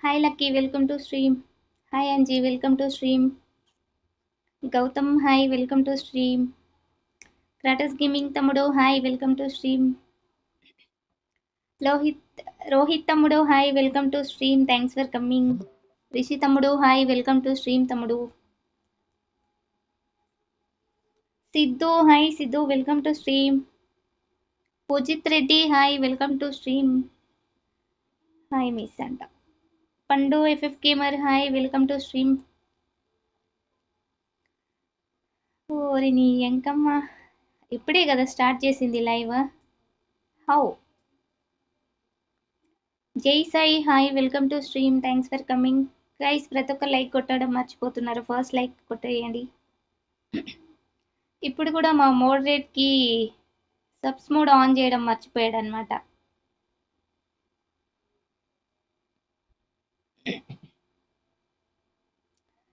Hi Lucky welcome to stream hi Anji welcome to stream Gautam hi welcome to stream Kratos gaming తమ్ముడు hi welcome to stream Lohit Rohit తమ్ముడు hi welcome to stream thanks for coming Rishi తమ్ముడు hi welcome to stream తమ్ముడు Siddhu hi Siddhu welcome to stream Pujith Reddy hi welcome to stream hi miss అంట Pandu FF gamer hi welcome to stream ఓరి నీ ఎంకమ్మ ఇప్పుడే కదా start చేసింది live. How? Jai Sai hi welcome to stream. Thanks for coming. Guys ప్రతి ఒక్క like కొట్టడం మర్చిపోతున్నారు. ఫస్ట్ లైక్ కొట్టేయండి. ఇప్పుడు కూడా మా మోడరేట్కి సబ్స్ మోడ్ ఆన్ చేయడం మర్చిపోయాడు అనమాట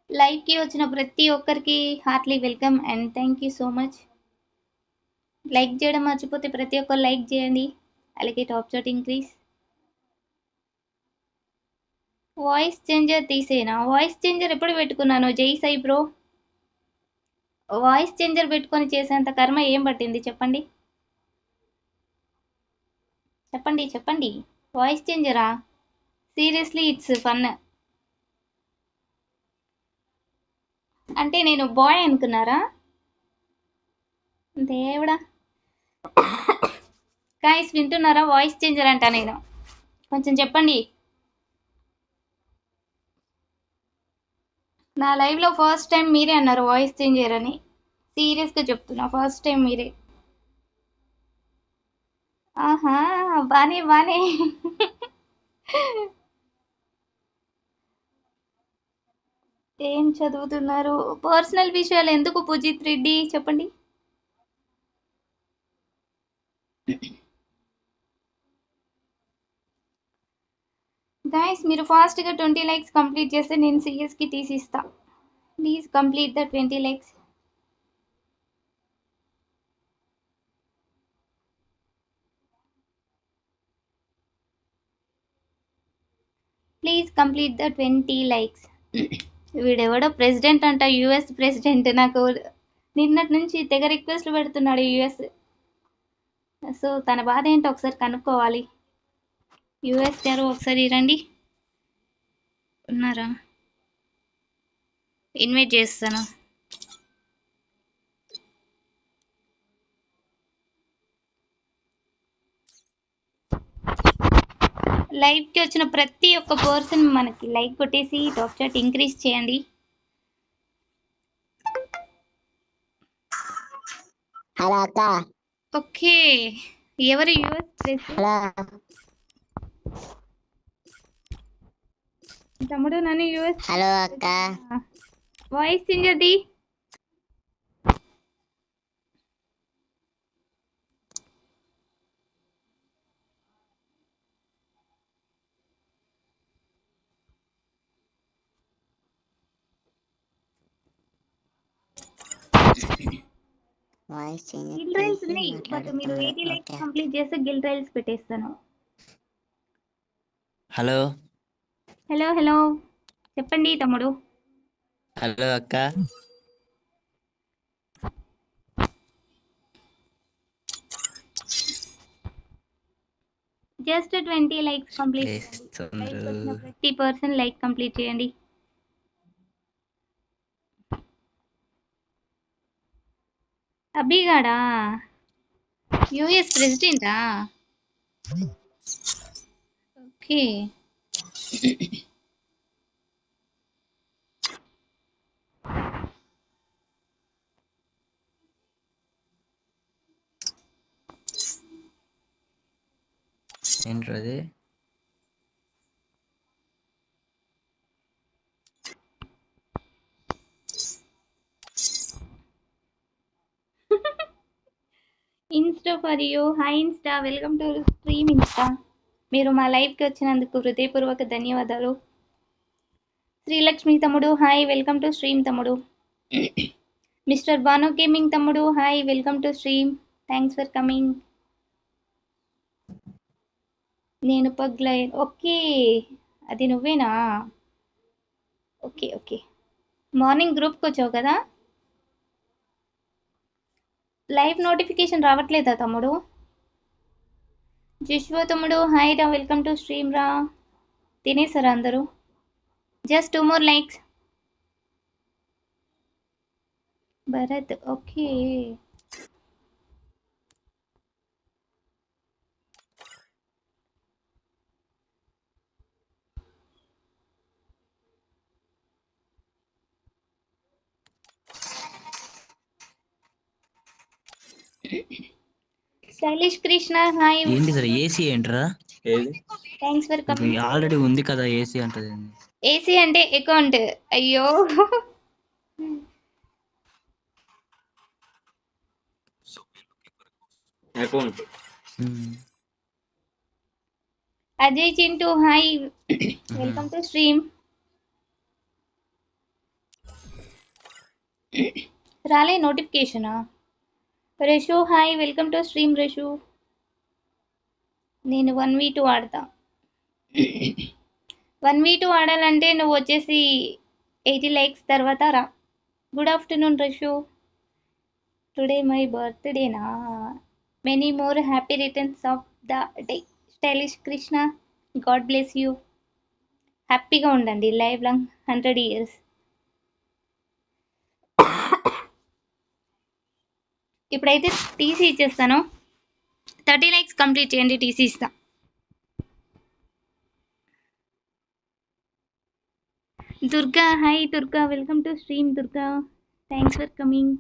లైవ్కి వచ్చిన ప్రతి ఒక్కరికి heartly welcome and thank you so much. Like చేయడం మర్చిపోతే ప్రతి ఒక్కరు లైక్ చేయండి. అలాగే top chat increase voice changer తీసేనా? Voice changer ఎప్పుడు పెట్టుకున్నాను? జై సై బ్రో వాయిస్ చేంజర్ పెట్టుకొని చేసేంత కర్మ ఏం పట్టింది? చెప్పండి. చెప్పండి చెప్పండి. వాయిస్ చేంజరా సీరియస్లీ ఇట్స్ ఫన్ అంటే నేను బాయ్ అనుకున్నారా? దేవుడా. గాయస్ వింటున్నారా? వాయిస్ చేంజర్ అంట నేను. కొంచెం చెప్పండి. నా లైవ్లో ఫస్ట్ టైం మీరే అన్నారు వాయిస్ చేంజర్ అని. సీరియస్గా చెప్తున్నా ఫస్ట్ టైం మీరే. ఆహా బానే బానే. ఏం చదువుతున్నారు? పర్సనల్ విషయాలు ఎందుకు పూజిత్ రెడ్డి చెప్పండి. గాయస్ మీరు ఫాస్ట్గా ట్వంటీ లైక్స్ కంప్లీట్ చేస్తే నేను సిఎస్కి తీసిస్తా. Please complete the twenty likes please complete the twenty likes వీడెవడో ప్రెసిడెంట్ అంట యుఎస్ ప్రెసిడెంట్ నాకు నిన్నటి నుంచి తెగ రిక్వెస్ట్లు పెడుతున్నాడు యుఎస్ సో తన బాధ ఏంటో ఒకసారి కనుక్కోవాలి. యుఎస్ గారు ఒకసారి రండి. ఉన్నారా? ఇన్వైట్ చేస్తాను. లైవ్కి వచ్చిన ప్రతి ఒక్క పర్సన్ మనకి లైక్ కొట్టేసి టాప్ చాట్ ఇంక్రీజ్ చేయండి. ఓకే. ఎవరు యుఎస్ ప్రెసిడెంట్ హలో తమ్ముడు నన్ను యుఎస్ హలో అక్క. వాయిస్ చేంజ్ గిల్ రైల్స్ ఉన్నాయి. బట్ మీరు ఎయిటీ లైక్స్ కంప్లీట్ చేస్తే గిల్ రైల్స్ పెట్టేస్తాను. హలో. Hello hello. చెప్పండి తమ్ముడు. హలో అక్క. జస్ట్ ట్వంటీ లైక్స్ కంప్లీట్ ప్రతి పర్సన్ లైక్ కంప్లీట్ చేయండి. అభిగాడా? యుఎస్ ప్రెసిడెంటా? ఓకే. ఏంట్రా అది Insta Insta for you hi Insta welcome to stream Insta మీరు మా లైవ్కి వచ్చినందుకు హృదయపూర్వక ధన్యవాదాలు. శ్రీలక్ష్మి తమ్ముడు హాయ్ వెల్కమ్ టు స్ట్రీమ్ తమ్ముడు. మిస్టర్ బాను గేమింగ్ తమ్ముడు hi welcome to stream. Thanks for coming. నేను పగ్లై ఓకే అది నువ్వేనా? Okay okay. మార్నింగ్ గ్రూప్కి వచ్చావు కదా? లైవ్ నోటిఫికేషన్ రావట్లేదా తమ్ముడు? జిష్వ తమ్ముడు హాయ్ రా వెల్కమ్ టు స్ట్రీమ్ రా తినేసారా అందరూ? Just two more likes Bharat okay Shailesh Krishna hi. ఏంటి సార్ ఏసీ ఏంట్రా? ఏది? Thanks for coming. ఆల్రెడీ ఉంది కదా ఏసీ అంటది. ఏసీ అంటే అకౌంట్. అయ్యో. Account. Ajay Chintu hi. Welcome to stream. రాలే నోటిఫికేషనా? Reshu hi. Welcome to stream Reshu. నేను వన్ వీ టూ ఆడతా. వన్ వీ టూ ఆడాలంటే నువ్వు వచ్చేసి ఎయిటీ లైక్స్ తర్వాత రా. Good afternoon Reshu. Today my బర్త్డేనా many more happy returns of the day. Stylish Krishna god bless you. హ్యాపీగా ఉండండి. Live long hundred years. ఇప్పుడైతే టీసీ ఇచ్చేస్తాను. థర్టీ లైక్స్ కంప్లీట్ చేయండి టీసీ ఇస్తా. Durga hi Durga welcome to stream Durga. Thanks for coming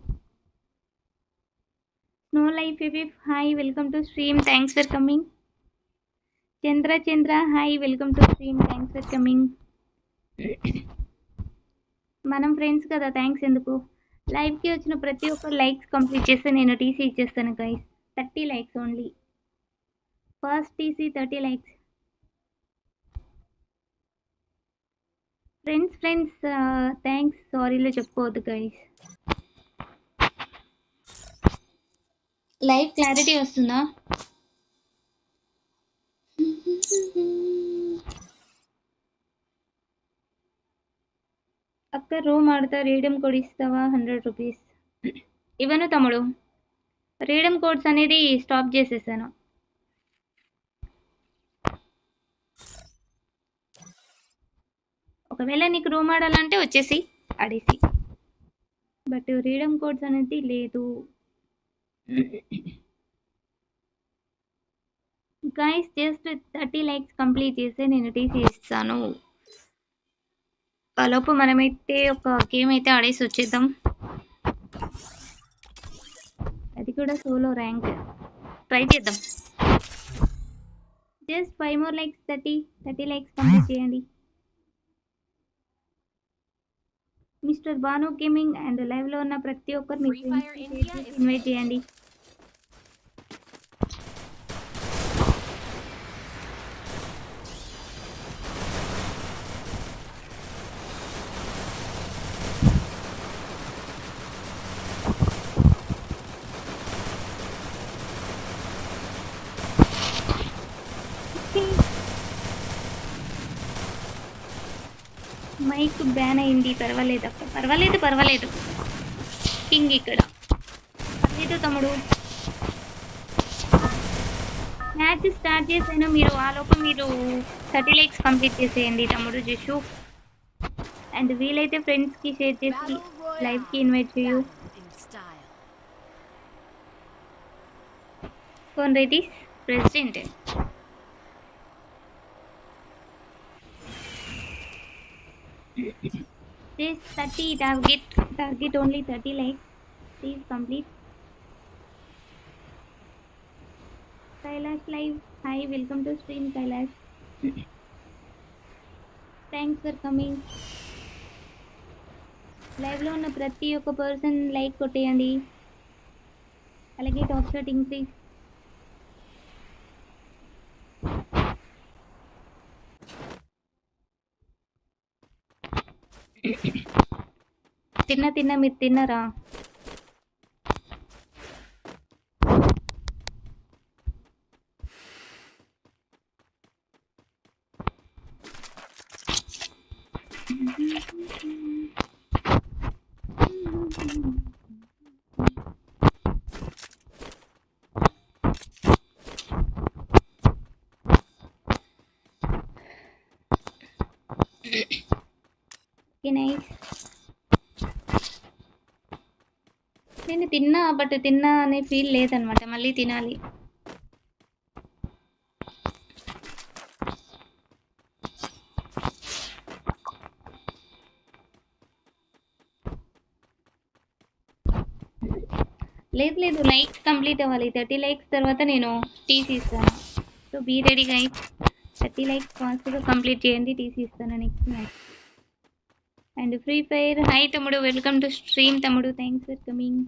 snow life FF hi welcome to stream thanks for coming Chandra Chandra hi welcome to stream thanks for coming మనం friends కదా thanks ఎందుకు? లైవ్కి వచ్చిన ప్రతి ఒక్క likes complete చేస్తే నేను TC ఇచ్చేస్తాను guys thirty likes only first TC thirty likes friends friends thanks సారీలో చెప్పుకోవద్దు గైస్ లైవ్ క్లారిటీ వస్తుందా? అక్క రూమ్ ఆడతా రీడమ్ కోడ్ ఇస్తావా? Hundred rupees. ఇవ్వను తమ్ముడు. రీడమ్ కోడ్స్ అనేది స్టాప్ చేసేసాను. ఒకవేళ నీకు రూమ్ ఆడాలంటే వచ్చేసి ఆడేసి. బట్ రీడమ్ కోడ్స్ అనేది లేదు. Guys just thirty likes complete చేస్తే నేను టీసీ ఇస్తాను ఆ లోపు మనమైతే ఒక గేమ్ అయితే ఆడేసి వచ్చేద్దాం. అది కూడా సోలో ర్యాంక్. ట్రై చేద్దాం. Just five more likes thirty thirty likes complete చేయండి. మిస్టర్ బాను గేమింగ్ అండ్ లైవ్లో ఉన్న ప్రతి ఒక్కరు ఇన్వైట్ చేయండి మైక్ బ్యాన్ పర్వాలేదు అక్క. పర్వాలేదు పర్వాలేదు. కింగ్ ఇక్కడ. పర్లేదు తమ్ముడు. మ్యాచ్ స్టార్ట్ చేశాను మీరు? ఆ లోపు మీరు థర్టీ లైక్స్ కంప్లీట్ చేసేయండి తమ్ముడు జషు. అండ్ వీలైతే ఫ్రెండ్స్కి షేర్ చేసి లైవ్కి ఇన్వైట్ చేయు. కోన్ style. Phone ready president. This 30 target target only 30 likes. Please complete. Kailash live. Hi, welcome to stream Kailash. Thanks for coming. లైవ్లో ఉన్న ప్రతి ఒక్క పర్సన్ లైక్ కొట్టేయండి అలాగే టాప్ షాట్ ఇంక్రీజ్ తిన్న తిన్న మీరు తిన్నరా ఓకే నైస్ నేను తిన్నా బట్ తిన్నా అనే ఫీల్ లేదనమాట. మళ్ళీ తినాలి. లేదు లేదు. లైక్స్ కంప్లీట్ అవ్వాలి. థర్టీ లైక్స్ తర్వాత నేను టీసీ ఇస్తాను so be ready guys thirty likes ఫాస్ట్గా కంప్లీట్ చేయండి. టీసీ ఇస్తాను next match and free fire. Hi తమ్ముడు వెల్కమ్ టు స్ట్రీమ్ తమ్ముడు. థ్యాంక్స్ ఫర్ కమింగ్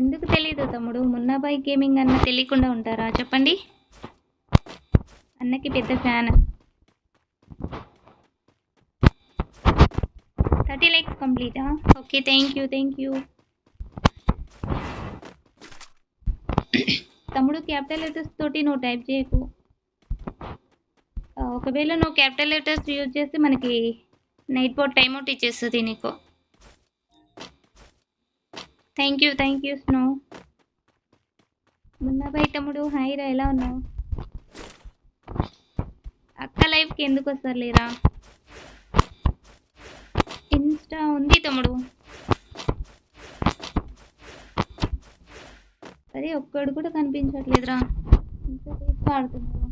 ఎందుకు తెలీదు తమ్ముడు? మున్నాబాయ్ గేమింగ్ అన్న తెలియకుండా ఉంటారా? చెప్పండి. అన్నకి పెద్ద fan thirty likes కంప్లీటా okay thank you thank you తమ్ముడు క్యాపిటల్ లెటర్స్ తోటి నువ్వు టైప్ చేయకు. ఒకవేళ నువ్వు క్యాపిటల్ లెటర్స్ యూజ్ చేస్తే మనకి నైట్ బోర్డ్ టైం అవుట్ ఇచ్చేస్తుంది నీకు. Thank you thank you snow Munnabhai తమ్ముడు హాయ్ రా ఎలా ఉన్నావు? అక్క లైఫ్కి ఎందుకు వస్తారు లేరా? ఇన్స్టా ఉంది తమ్ముడు. అరే ఒక్కడు కూడా కనిపించట్లేదురా. ఇంతసేపు ఆడుతున్నారు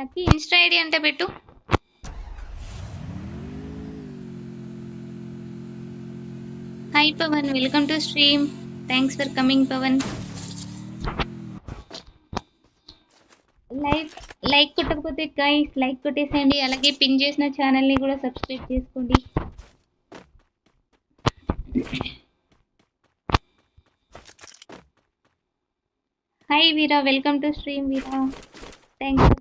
లక్కీ ఇన్స్టా ఐడి అంటే పెట్టు. Hi Pawan welcome to stream thanks for coming Pawan like like కొట్టకపోతే guys like కొట్టేసేయండి. అలాగే పిన్ చేసిన ఛానల్ని కూడా సబ్స్క్రైబ్ చేసుకోండి. Hi Veera welcome to stream Veera thanks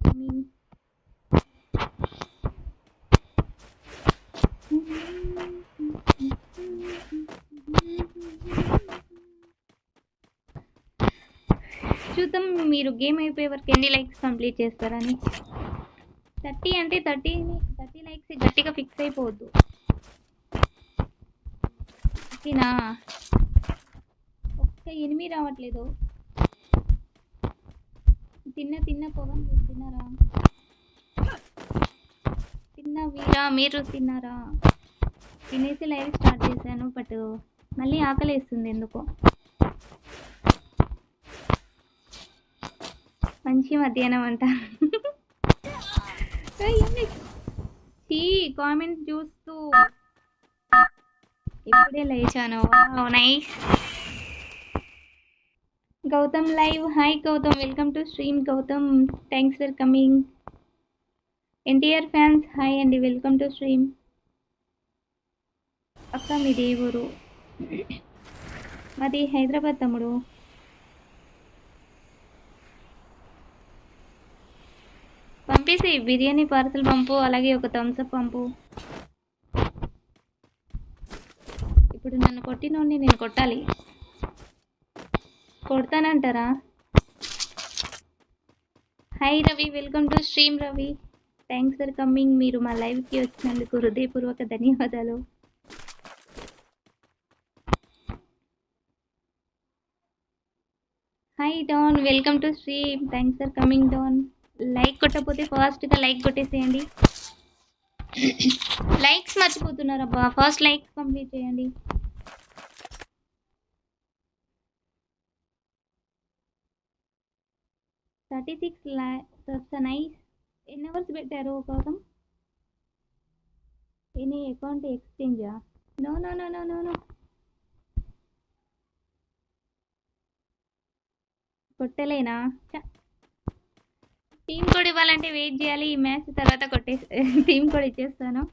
చూద్దాం మీరు గేమ్ అయిపోయే వరకు ఎన్ని లైక్స్ కంప్లీట్ చేస్తారని. థర్టీ అంటే థర్టీ థర్టీ లైక్స్ గట్టిగా ఫిక్స్ అయిపోవద్దు. ఓకేనా? ఒక్క ఎనిమిది రావట్లేదు. తిన్న పవన్ మీరు తిన్నారా? తిన్న వీరా మీరు తిన్నారా? తినేసి లైవ్ స్టార్ట్ చేశాను బట్ మళ్ళీ ఆకలి వేస్తుంది ఎందుకో. మంచి మధ్యాహ్నం అంట. కామెంట్ చూస్తూ. ఇప్పుడే లేచాను. Nice. Gautham live hi Gautham welcome to stream Gautham thanks for coming NTR fans hi అండి వెల్కమ్ టు స్ట్రీమ్ అక్క మీది ఏ ఊరు మాది హైదరాబాద్ తమ్ముడు. పంపేసి బిర్యానీ పార్సల్ పంపు అలాగే ఒక థమ్స్అప్ పంపు. ఇప్పుడు నన్ను కొట్టినోడిని నేను కొట్టాలి. కొడతానంటారా? Hi Ravi welcome to stream Ravi thanks for coming మీరు మా లైవ్కి వచ్చినందుకు హృదయపూర్వక ధన్యవాదాలు. Hi Don welcome to stream thanks for coming Don like కొట్టకపోతే ఫాస్ట్గా లైక్ కొట్టేసేయండి. లైక్స్ మర్చిపోతున్నారు అబ్బా ఫస్ట్ లైక్స్ కంప్లీట్ చేయండి. థర్టీ సిక్స్ ల్యాక్స్ నైస్ ఎన్ని అవర్స్ పెట్టారు కోసం any account ఎక్స్చేంజా no no no no no no కొట్టలేనా? Team code ఇవ్వాలంటే వెయిట్ చేయాలి. ఈ మ్యాచ్ తర్వాత కొట్టే టీమ్ కోడ్ ఇచ్చేస్తాను.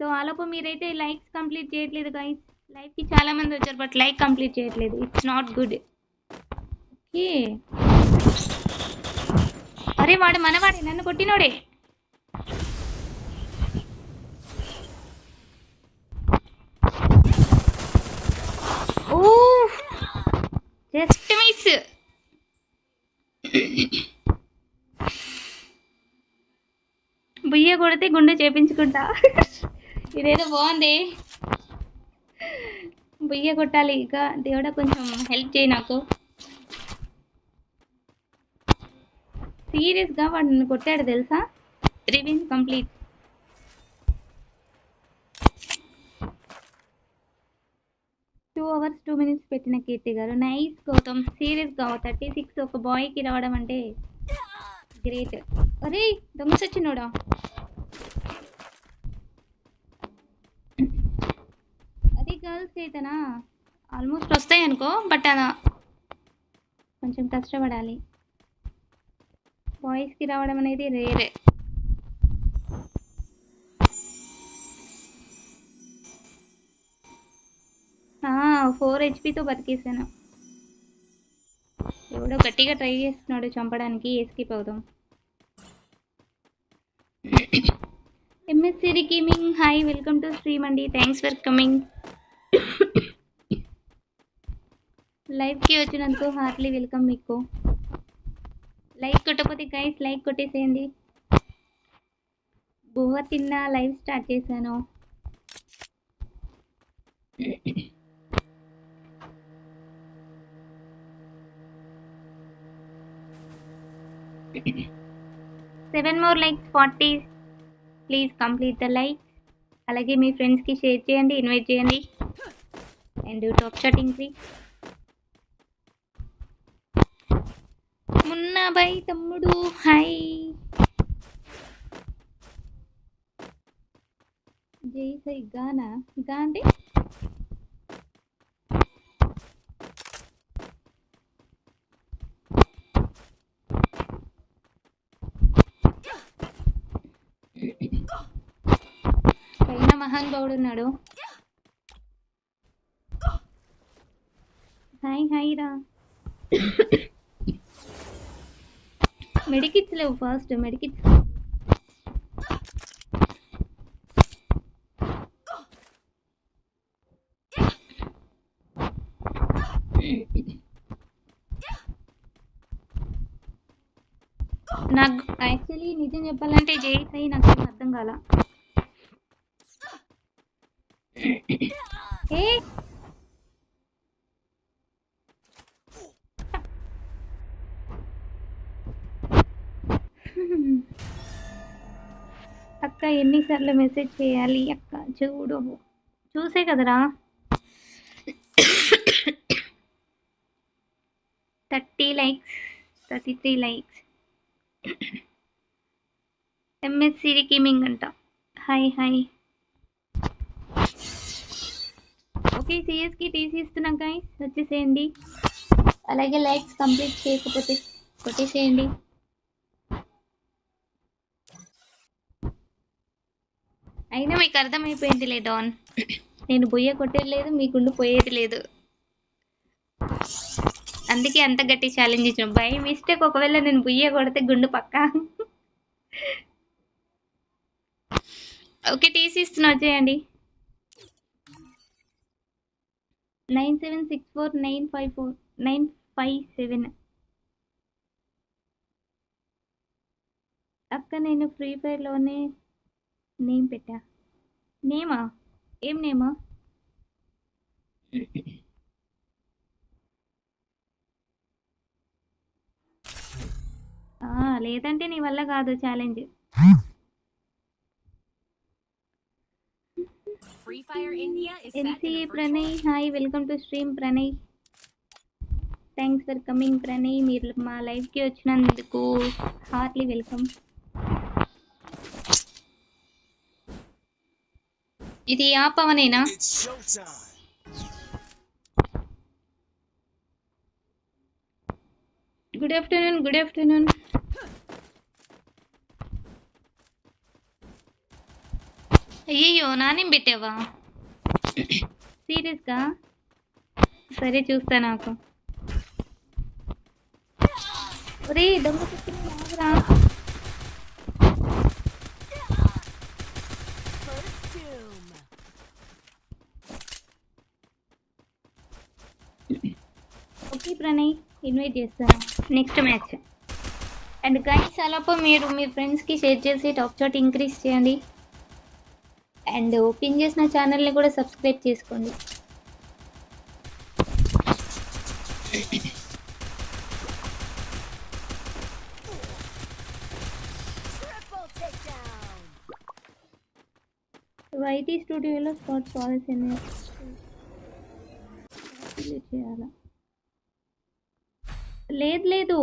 సో ఆలోపు మీరైతే లైక్స్ కంప్లీట్ చేయట్లేదు గైస్ లైక్కి చాలా మంది వచ్చారు బట్ లైక్ కంప్లీట్ చేయట్లేదు. ఇట్స్ నాట్ గుడ్ ఓకే అరే వాడు మనవాడే నన్ను కొట్టినోడే. ఓ జస్ట్ మిస్. బుయ్య కొడితే గుండె చేపించుకుంటా. ఇదేదో బాగుంది. బుయ్య కొట్టాలి. ఇక దేవుడా కొంచెం హెల్ప్ చేయి నాకు. సీరియస్గా వాడు నన్ను కొట్టాడు తెలుసా? Revenge complete. Two hours two minutes పెట్టిన కీర్తి గారు. నైస్ గౌతమ్. సీరియస్గా థర్టీ సిక్స్ ఒక బాయ్కి రావడం అంటే గ్రేట్. అరే దొంగ సచ్చినోడా అది గర్ల్స్ అయితేనా ఆల్మోస్ట్ వస్తాయి అనుకో బట్ అలా కొంచెం కష్టపడాలి. వాయిస్కి రావడం అనేది రేరే. ఫోర్ హెచ్పితో బతికేసాను. ఎవడో గట్టిగా ట్రై చేస్తున్నాడు చంపడానికి ఎస్కేప్ అవుదాం. ఎంఎస్సిరి gaming hi welcome to stream అండి. Thanks for coming. లైవ్కి వచ్చినందుకు హార్ట్లీ వెల్కమ్ మీకు. లైక్ కొట్టకపోతే గైస్ లైక్ కొట్టేసేయండి. బువ్వ తిన్న లైవ్ స్టార్ట్ చేశాను. Seven more likes forty please complete the like అలాగే మీ ఫ్రెండ్స్కి షేర్ చేయండి ఇన్వైట్ చేయండి. And top shooting please boy తమ్ముడు. హాయ్. జై సై గానా? గా అంటే? పైన మహాన్ గౌడ్ ఉన్నాడు. హాయ్ హాయ్ రా. మెడికిట్స్ లేవు ఫాస్ట్ మెడికిట్స్. నాకు యాక్చువల్లీ నిజం చెప్పాలంటే జై సాయి నాకు అర్థం కాల. ఏ? అక్క ఎన్నిసార్లు మెసేజ్ చేయాలి అక్క? చూడు. చూసే కదరా. Thirty likes thirty three likes. MSC gaming అంట. Hi hi. ఓకే సిఎస్కి టీసీ ఇస్తున్నాం గైస్ వచ్చేసేయండి. అలాగే లైక్స్ కంప్లీట్ చేయకపోతే కొట్టేసేయండి. అయినా మీకు అర్థమైపోయిందిలే డాన్. నేను బొయ్య కొట్టేది లేదు మీ గుండు పోయేది లేదు. అందుకే అంత గట్టి ఛాలెంజ్ ఇచ్చిన. బై మిస్టేక్ ఒకవేళ నేను బుయ్య కొడితే గుండు పక్క. ఓకే టీసీ ఇస్తున్నా వచ్చేయండి. Nine seven six four nine five four nine five seven. అక్క నేను ఫ్రీ ఫైర్లోనే నేమ్ పెట్టా. నేమా? ఏం నేమా? ఆ, లేదంటే నీ వల్ల కాదు challenge. NCA Pranay hi welcome to stream Pranay. Thanks for coming Pranay మీరు మా లైవ్కి వచ్చినందుకు హార్ట్లీ వెల్కమ్. ఇది ఆ పవనేనా. గుడ్ ఆఫ్టర్నూన్ గుడ్ ఆఫ్టర్నూన్ అయ్యయ్యో నానేం పెట్టావా? సీరియస్గా? సరే చూస్తా నాకు. ఒరే దొంగ కుట్టిన ప్రణయ్. ఇన్వైట్ చేస్తాను. Next match. అండ్ గైడ్స్ అలాపో మీరు మీ ఫ్రెండ్స్కి షేర్ చేసి టాప్ చాట్ ఇంక్రీజ్ చేయండి. అండ్ ఓపెన్ చేసిన ఛానల్ని కూడా సబ్స్క్రైబ్ చేసుకోండి. వైటీ స్టూడియోలో స్పాట్ పాలసీ చేయాలా? లేదు లేదు.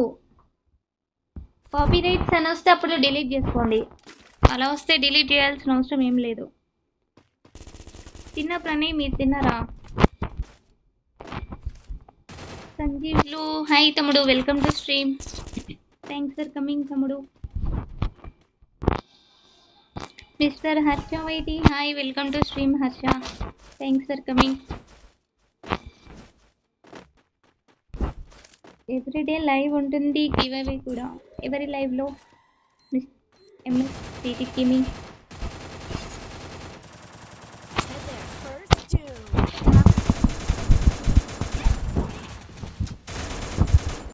కాపీ రైట్స్ అని వస్తే అప్పుడు డిలీట్ చేసుకోండి. అలా వస్తే డిలీట్ చేయాల్సిన అవసరం ఏం లేదు. తిన్న ప్రణయ్ మీరు తిన్నారా? సంజీవ్లు హాయ్ తమ్ముడు welcome to stream thanks for coming తమ్ముడు. Mister Harsha YT hi welcome to stream Harsha. Thanks for coming everyday live ఉంటుంది గివ్ అవే కూడా. ఎవరి లైవ్లో? MS TT కిమింగ్